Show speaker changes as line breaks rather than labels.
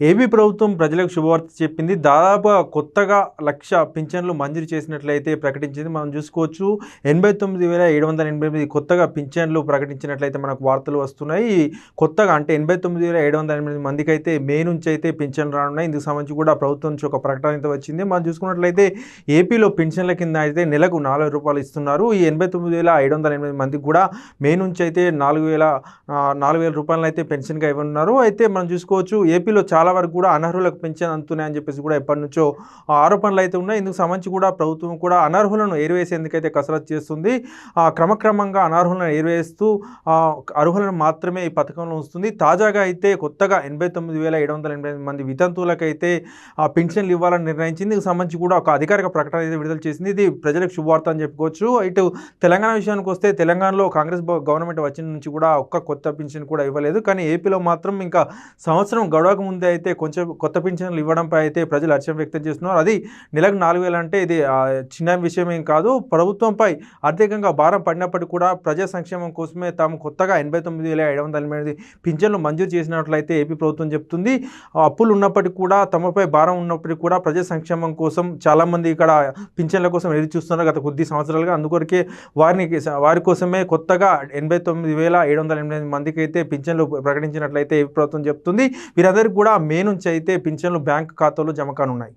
AP ప్రభుత్వం ప్రజలకు శుభవార్త చెప్పింది. దాదాపుగా కొత్తగా లక్ష పింఛన్లు మంజూరు చేసినట్లయితే ప్రకటించింది. మనం చూసుకోవచ్చు ఎనభై తొమ్మిది వేల ఏడు వందల ఎనభై ఎనిమిది కొత్తగా పింఛన్లు ప్రకటించినట్లయితే మనకు వార్తలు వస్తున్నాయి. కొత్తగా అంటే ఎనభై తొమ్మిది వేల ఏడు వందల ఎనిమిది మందికి అయితే మే నుంచి అయితే పింఛన్లు రానున్నాయి. ఇందుకు సంబంధించి కూడా ప్రభుత్వం నుంచి ఒక ప్రకటన అయితే వచ్చింది. మనం చూసుకున్నట్లయితే ఏపీలో పింఛన్ల కింద అయితే నెలకు నాలుగు రూపాయలు ఇస్తున్నారు. ఈ ఎనభై తొమ్మిది వేల ఏడు వందల ఎనిమిది మందికి కూడా మే నుంచి అయితే నాలుగు వేల నాలుగు వేల రూపాయలు అయితే పెన్షన్గా ఇవ్వనున్నారు. అయితే మనం చూసుకోవచ్చు ఏపీలో చాలా చాలా వరకు కూడా అనర్హులకు పెన్షన్ అని చెప్పేసి కూడా ఎప్పటి నుంచో ఆ, ఆరోపణలు అయితే ఉన్నాయి. ఇందుకు సంబంధించి కూడా ప్రభుత్వం కూడా అనర్హులను ఏరివేసేందుకైతే కసరత్తు చేస్తుంది. ఆ, క్రమక్రమంగా అనర్హులను ఏరివేస్తూ అర్హులను మాత్రమే ఈ పథకంలో ఉంచుతుంది. తాజాగా అయితే కొత్తగా ఎనభై తొమ్మిది వేల ఏడు వందల ఎనభై ఎనిమిది మంది వితంతువులకైతే ఆ పెన్షన్లు ఇవ్వాలని నిర్ణయించింది. ఇందుకు సంబంధించి కూడా ఒక అధికారిక ప్రకటన అయితే విడుదల చేసింది. ఇది ప్రజలకు శుభవార్త అని చెప్పుకోవచ్చు. ఇటు తెలంగాణ విషయానికి వస్తే తెలంగాణలో కాంగ్రెస్ గవర్నమెంట్ వచ్చిన నుంచి కూడా ఒక్క కొత్త పెన్షన్ కూడా ఇవ్వలేదు. కానీ ఏపీలో మాత్రం ఇంకా సంవత్సరం గడవక ముందే అయితే కొంచెం కొత్త పింఛన్లు ఇవ్వడంపై అయితే ప్రజలు హర్షం వ్యక్తం చేస్తున్నారు. అది నెలకు నాలుగు వేలు అంటే ఇది చిన్న విషయం ఏం కాదు. ప్రభుత్వంపై ఆర్థికంగా భారం పడినప్పటికీ కూడా ప్రజా సంక్షేమం కోసమే తాము కొత్తగా ఎనభై తొమ్మిది వేల ఏడు వందల ఎనిమిది పింఛన్లు మంజూరు చేసినట్లయితే ఏపీ ప్రభుత్వం చెప్తుంది. అప్పులు ఉన్నప్పటికీ కూడా తమపై భారం ఉన్నప్పటికీ కూడా ప్రజా సంక్షేమం కోసం చాలామంది ఇక్కడ పింఛన్ల కోసం ఎదురు చూస్తున్నారు గత కొద్ది సంవత్సరాలుగా. అందుకొరకే వారిని వారి కోసమే కొత్తగా ఎనభై తొమ్మిది వేల ఏడు వందల ఎనిమిది మందికి అయితే పింఛన్లు ప్రకటించినట్లయితే ఏపీ ప్రభుత్వం చెప్తుంది. వీరందరికీ కూడా మే నుంచి అయితే పింఛన్లు బ్యాంకు ఖాతాలో జమ కానున్నాయి.